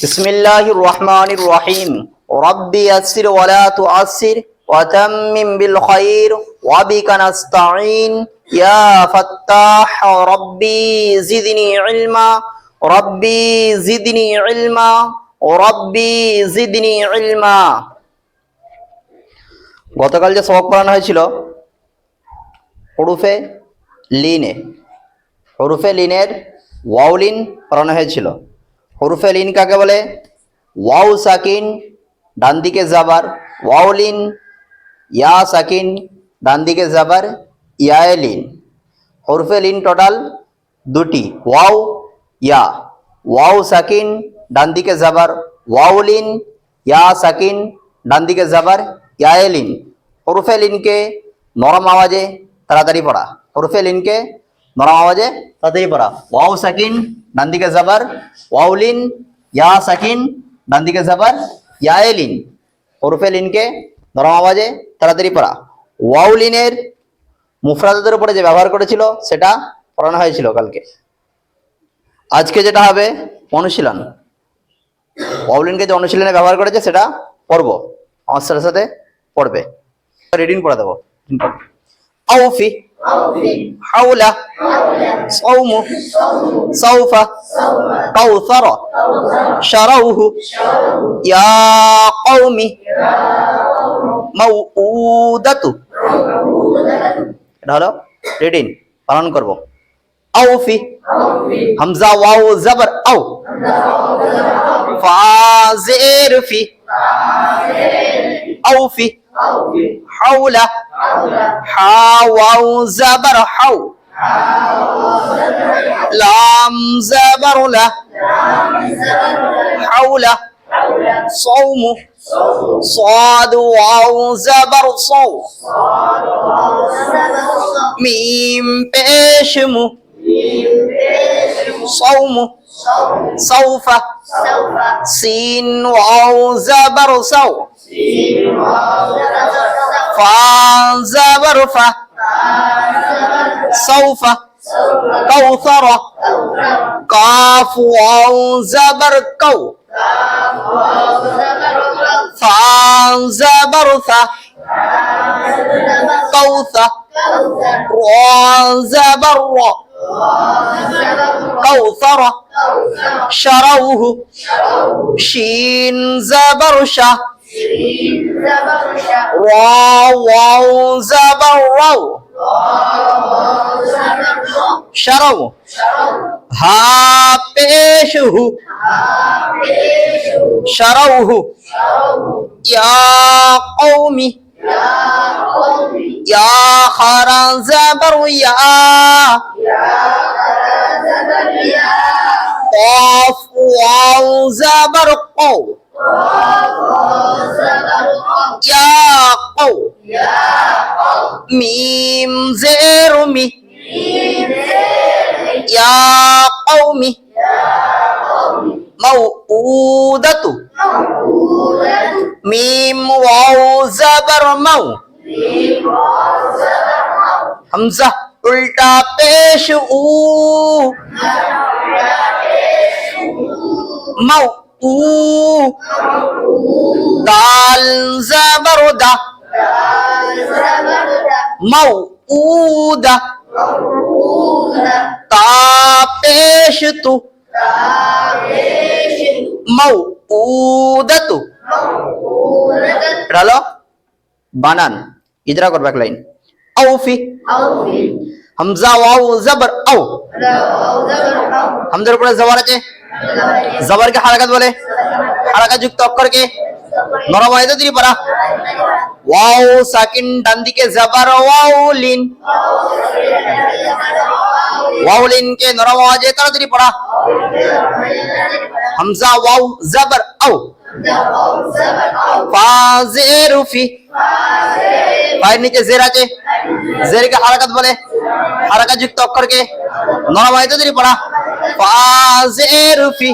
বিসমিল্লাহির রহমানির রহিম। রব্বি আসির ওয়ালা তুআসির ওয়াতাম্মিম বিল খাইর। ওয়া বিকা ইয়া ফাত্তাহ রব্বি জিদনি ইলমা। রব্বি জিদনি ইলমা। রব্বি জিদনি ইলমা। গতকাল যে সবক পড়ানো হয়েছিল, হরুফে লিনে, হরুফে লিনের ওয়াউলিন পড়ানো হয়েছিল। হরুফে লিন কাকে বলে? ওয়াউ সাকিন, ডান দিকে জাবার। ওয়াউলিন ইয়া সাকিন, ডান দিকে জাবার। ইয়ায়ে লিন। হরুফে লিন টোটাল দুটি। ওয়াও ইয়া। ওয়াও সাকিন, ডান দিকে জাবার। ওয়াউলিন ইয়া সাকিন, ডান দিকে জাবার। ইয়ায়ে লিন। হরুফে লিনকে নরম আওয়াজে তাড়াতাড়ি পড়া। হরুফে লিনকে নরম আওয়াজে তাড়াতাড়ি পড়া। ওয়াও সাকিন ডান জাবার। ওয়াউলিন ইয়া সাকিন ডান জাবার। ইয়ায়ে লিন হরুফে লিনকে নরম আওয়াজে তাড়াতাড়ি পড়া। ওয়াউলিনের মুফরাদের উপরে যে ব্যবহার করেছিল, সেটা পড়ানো হয়েছিল কালকে। আজকে যেটা হবে অনুশীলন। ওয়াউলিনকে যে অনুশীলনে ব্যবহার করেছে, সেটা পড়ব। আমার সাথে সাথে পড়বে। রিডিং পড়া দেবো। আউফি। হাউলা صوم سوف كوثر شروه يا قوم موؤودة এটা হলো রিডিং পালন করব আউফি হামজা ওয়াও জবর আও ফাজের ফি আউফি হাওলা হা ওয়াও জবর হাও লাম জবর লা হাওলা صوم صاد واو زبر صو ميم بشم صوم سوف سين واو زبر سو فا زبر فا سوف. كوثر. قاف واو زبر كو فا زبر ثا كوث. را زبر شروه. شين زبر شه را واو زبر رو شرو ها پیش ہو شروه يا قومي يا خرا زبر يا قاف واو زبر قو Yaqub Mim Zerumi Ya Qawmi Mau'udatu. Mim Waw Zabar Maw Hamza Ulta Peshu. Mau'udatu. দাল জবর দা মাউ উদা তা পেশ তু মাউ উদাতু এটা হলো বানান ইজরা করবে এক লাইন আউফি হামজা ওয়াও জবর আও হামজার উপরে জবর আছে জবরকে হারাকাত বলে হারাকাত যুক্ত অক্ষরকে নরম হয়ে দিদি পড়া ওয়াও সাকিন ডান দিকে জবর ওয়াউলিন ওয়াউলিন কে নরম আওয়াজে তাড়াতাড়ি পড়া হামজা ওয়াও জবর আও ফাজের ফি পায়ের নিচে জের আছে জেরকে হারাকাত বলে হারাকাত যুক্ত অক্ষরকে নরম হয়ে তাড়াতাড়ি পড়া ফাজের ফি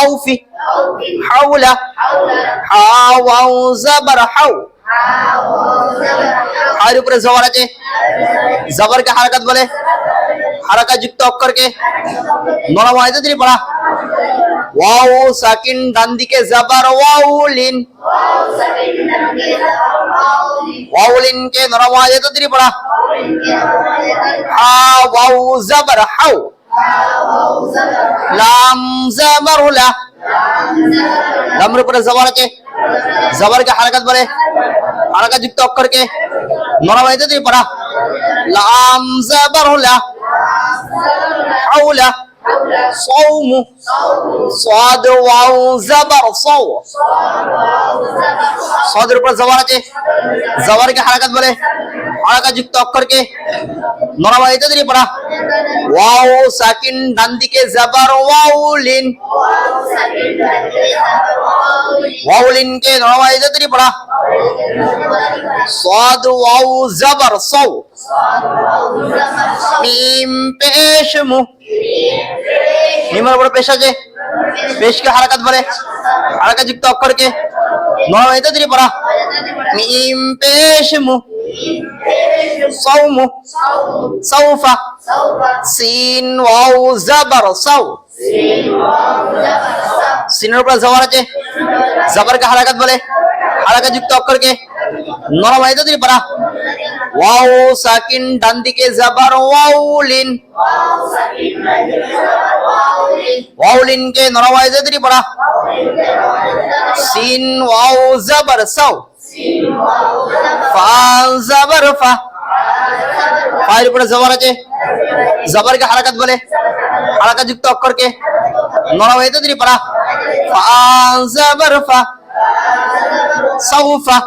আউফি হাওলা হাওয়াউ জবর হাউ হার উপরে জবর আছে জবরকে হারাকাত বলে হারাকাত যুক্ত অক্ষরকে নরম হয় তাড়াতাড়ি পড়া ওয়াও সাকিন ডান দিকে জাবার ওয়াউলিন ওয়াউলিন কে নরম আওয়াজে তো দিরি পড়া হা ওয়াউ জাবার হাউ লাম জাবার লা লামের উপরে জবরকে জবরকে হারাকাত বলে? হারাকাত যুক্ত অক্ষরকে নরমাইতে দিয়ে পড়া। লাম জাবার লা হাউলা صوم صاد واو زبر صو صادر উপর জবর আছে জবরকে হারাকাত বলে? হারকত যুক্ত অক্ষরকে নরম আওয়াজে দিরি পড়া ওয়াও সাকিন ডান দিকে জাবার ওয়াউলিন ওয়াউলিন কে নরম আওয়াজে দিরি পড়া صاد واو زبر صو মিম পেশ মু মিমের উপর পেশ আছে পেশকে হারাকাত বলে হারাকাত যুক্ত অক্ষরকে নরম আওয়াজে দিরি পড়া মিম পেশ মু صوم سوف সিন ওয়াও জাবার সাউ সিনের উপর জবর আছে জবরকে হারাকাত বলে হারাকাত যুক্ত অক্ষরকে নরম আওয়াজে দিরি পড়া ওয়াও সাকিন ডান দিকে জাবার ওয়াউলিন ওয়াউলিন কে নরম আওয়াজে দিরি পড়া সিন ওয়াও জাবার সাউ ফা জাবার ফা। ফায়ের উপরে জবর আছে। জবরকে হারাকাত বলে। হারাকাত যুক্ত অক্ষরকে। নরম হয়ে দিরি পড়া। ফা জাবার ফা। সাউফা।